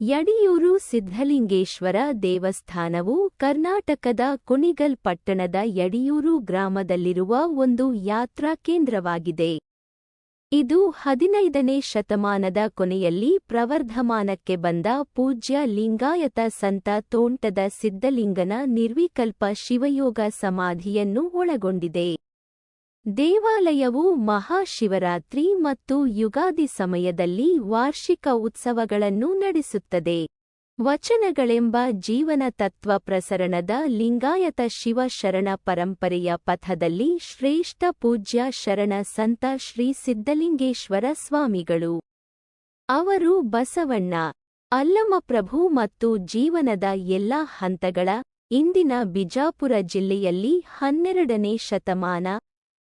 ಯಡಿಯೂರು ಸಿದ್ಧಲಿಂಗೇಶ್ವರ ದೇವಸ್ಥಾನವು ಕರ್ನಾಟಕದ ಕುಣಿಗಲ್ ಪಟ್ಟಣದ ಯಡಿಯೂರು ಗ್ರಾಮದಲ್ಲಿರುವ ಒಂದು ಯಾತ್ರಾ ಕೇಂದ್ರವಾಗಿದೆ. ಇದು ಹದಿನೈದನೇ ಶತಮಾನದ ಕೊನೆಯಲ್ಲಿ ಪ್ರವರ್ಧಮಾನಕ್ಕೆ ಬಂದ ಪೂಜ್ಯ ಲಿಂಗಾಯತ ಸಂತ ತೋಂಟದ ಸಿದ್ಧಲಿಂಗನ ನಿರ್ವಿಕಲ್ಪ ಶಿವಯೋಗ ಸಮಾಧಿಯನ್ನು ಒಳಗೊಂಡಿದೆ. ದೇವಾಲಯವು ಮಹಾಶಿವರಾತ್ರಿ ಮತ್ತು ಯುಗಾದಿ ಸಮಯದಲ್ಲಿ ವಾರ್ಷಿಕ ಉತ್ಸವಗಳನ್ನು ನಡೆಸುತ್ತದೆ. ವಚನಗಳೆಂಬ ಜೀವನ ತತ್ವ ಪ್ರಸರಣದ ಲಿಂಗಾಯತ ಶಿವ ಶರಣ ಪರಂಪರೆಯ ಪಥದಲ್ಲಿ ಶ್ರೇಷ್ಠ ಪೂಜ್ಯ ಶರಣ ಸಂತ ಶ್ರೀ ಸಿದ್ಧಲಿಂಗೇಶ್ವರ ಸ್ವಾಮಿಗಳು. ಅವರು ಬಸವಣ್ಣ, ಅಲ್ಲಮಪ್ರಭು ಮತ್ತು ಜೀವನದ ಎಲ್ಲಾ ಹಂತಗಳ, ಇಂದಿನ ಬಿಜಾಪುರ ಜಿಲ್ಲೆಯಲ್ಲಿ ಹನ್ನೆರಡನೇ ಶತಮಾನ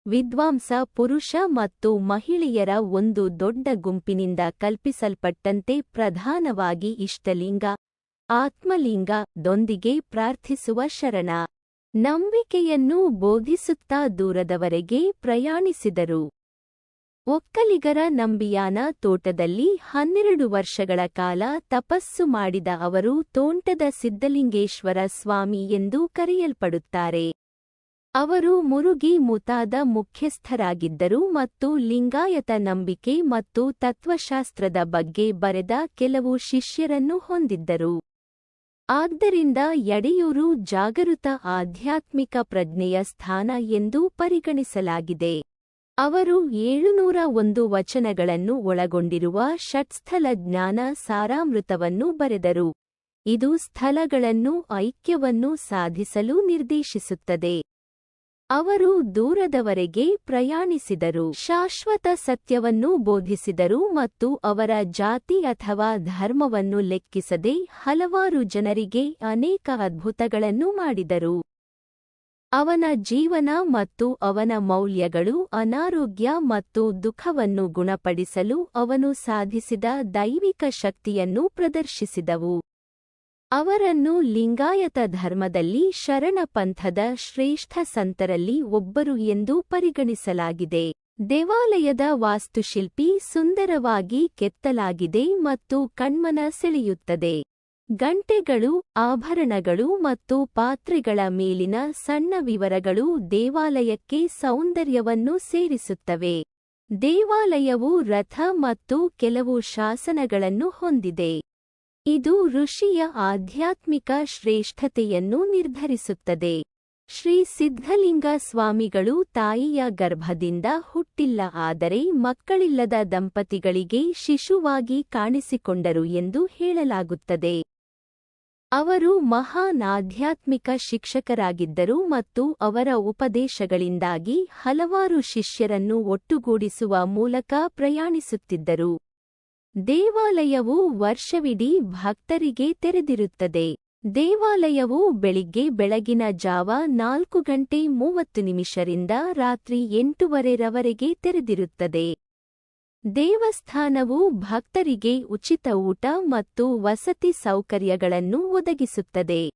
ವಿದ್ವಾಂಸ, ಪುರುಷ ಮತ್ತು ಮಹಿಳೆಯರ ಒಂದು ದೊಡ್ಡ ಗುಂಪಿನಿಂದ ಕಲ್ಪಿಸಲ್ಪಟ್ಟಂತೆ ಪ್ರಧಾನವಾಗಿ ಇಷ್ಟಲಿಂಗ, ಆತ್ಮಲಿಂಗ ದೊಂದಿಗೆ ಪ್ರಾರ್ಥಿಸುವ ಶರಣ, ನಂಬಿಕೆಯನ್ನು ಬೋಧಿಸುತ್ತಾ ದೂರದವರೆಗೆ ಪ್ರಯಾಣಿಸಿದರು. ಒಕ್ಕಲಿಗರ ನಂಬಿಯಾನ ತೋಟದಲ್ಲಿ ಹನ್ನೆರಡು ವರ್ಷಗಳ ಕಾಲ ತಪಸ್ಸು ಮಾಡಿದ ಅವರು ತೋಂಟದ ಸಿದ್ಧಲಿಂಗೇಶ್ವರ ಸ್ವಾಮಿ ಎಂದು ಕರೆಯಲ್ಪಡುತ್ತಾರೆ. ಅವರು ಮುರುಗಿ ಮುತಾದ ಮುಖ್ಯಸ್ಥರಾಗಿದ್ದರು ಮತ್ತು ಲಿಂಗಾಯತ ನಂಬಿಕೆ ಮತ್ತು ತತ್ವಶಾಸ್ತ್ರದ ಬಗ್ಗೆ ಬರೆದ ಕೆಲವು ಶಿಷ್ಯರನ್ನು ಹೊಂದಿದ್ದರು. ಆದ್ದರಿಂದ ಯಡಿಯೂರು ಜಾಗೃತ ಆಧ್ಯಾತ್ಮಿಕ ಪ್ರಜ್ಞೆಯ ಸ್ಥಾನ ಎಂದು ಪರಿಗಣಿಸಲಾಗಿದೆ. ಅವರು ಏಳುನೂರ ಒಂದು ವಚನಗಳನ್ನು ಒಳಗೊಂಡಿರುವ ಷಟ್ಸ್ಥಲ ಜ್ಞಾನ ಸಾರಾಮೃತವನ್ನು ಬರೆದರು. ಇದು ಸ್ಥಳಗಳನ್ನು ಐಕ್ಯವನ್ನು ಸಾಧಿಸಲು ನಿರ್ದೇಶಿಸುತ್ತದೆ. ಅವರು ದೂರದವರೆಗೆ ಪ್ರಯಾಣಿಸಿದರು, ಶಾಶ್ವತ ಸತ್ಯವನ್ನು ಬೋಧಿಸಿದರು ಮತ್ತು ಅವರ ಜಾತಿ ಅಥವಾ ಧರ್ಮವನ್ನು ಲೆಕ್ಕಿಸದೆ ಹಲವಾರು ಜನರಿಗೆ ಅನೇಕ ಅದ್ಭುತಗಳನ್ನು ಮಾಡಿದರು. ಅವನ ಜೀವನ ಮತ್ತು ಅವನ ಮೌಲ್ಯಗಳು ಅನಾರೋಗ್ಯ ಮತ್ತು ದುಃಖವನ್ನು ಗುಣಪಡಿಸಲು ಅವನು ಸಾಧಿಸಿದ ದೈವಿಕ ಶಕ್ತಿಯನ್ನು ಪ್ರದರ್ಶಿಸಿದವು. ಅವರನ್ನು ಲಿಂಗಾಯತ ಧರ್ಮದಲ್ಲಿ ಶರಣ ಪಂಥದ ಶ್ರೇಷ್ಠ ಸಂತರಲ್ಲಿ ಒಬ್ಬರು ಎಂದು ಪರಿಗಣಿಸಲಾಗಿದೆ. ದೇವಾಲಯದ ವಾಸ್ತುಶಿಲ್ಪಿ ಸುಂದರವಾಗಿ ಕೆತ್ತಲಾಗಿದೆ ಮತ್ತು ಕಣ್ಮನ ಸೆಳೆಯುತ್ತದೆ. ಗಂಟೆಗಳು, ಆಭರಣಗಳು ಮತ್ತು ಪಾತ್ರೆಗಳ ಮೇಲಿನ ಸಣ್ಣ ವಿವರಗಳು ದೇವಾಲಯಕ್ಕೆ ಸೌಂದರ್ಯವನ್ನು ಸೇರಿಸುತ್ತವೆ. ದೇವಾಲಯವು ರಥ ಮತ್ತು ಕೆಲವು ಶಾಸನಗಳನ್ನು ಹೊಂದಿದೆ. ಇದು ಋಷಿಯ ಆಧ್ಯಾತ್ಮಿಕ ಶ್ರೇಷ್ಠತೆಯನ್ನು ನಿರ್ಧರಿಸುತ್ತದೆ. ಶ್ರೀ ಸಿದ್ಧಲಿಂಗ ಸ್ವಾಮಿಗಳು ತಾಯಿಯ ಗರ್ಭದಿಂದ ಹುಟ್ಟಿಲ್ಲ ಆದರೆ ಮಕ್ಕಳಿಲ್ಲದ ದಂಪತಿಗಳಿಗೆ ಶಿಶುವಾಗಿ ಕಾಣಿಸಿಕೊಂಡರು ಎಂದು ಹೇಳಲಾಗುತ್ತದೆ. ಅವರು ಮಹಾನ್ ಆಧ್ಯಾತ್ಮಿಕ ಶಿಕ್ಷಕರಾಗಿದ್ದರು ಮತ್ತು ಅವರ ಉಪದೇಶಗಳಿಂದಾಗಿ ಹಲವಾರು ಶಿಷ್ಯರನ್ನು ಒಟ್ಟುಗೂಡಿಸುವ ಮೂಲಕ ಪ್ರಯಾಣಿಸುತ್ತಿದ್ದರು. ದೇವಾಲಯವು ವರ್ಷವಿಡೀ ಭಕ್ತರಿಗೆ ತೆರೆದಿರುತ್ತದೆ. ದೇವಾಲಯವು ಬೆಳಿಗ್ಗೆ ಬೆಳಗಿನ ಜಾವ ನಾಲ್ಕು ಗಂಟೆ ಮೂವತ್ತು ನಿಮಿಷರಿಂದ ರಾತ್ರಿ ಎಂಟುವರೆರವರೆಗೆ ತೆರೆದಿರುತ್ತದೆ. ದೇವಸ್ಥಾನವು ಭಕ್ತರಿಗೆ ಉಚಿತ ಊಟ ಮತ್ತು ವಸತಿ ಸೌಕರ್ಯಗಳನ್ನು ಒದಗಿಸುತ್ತದೆ.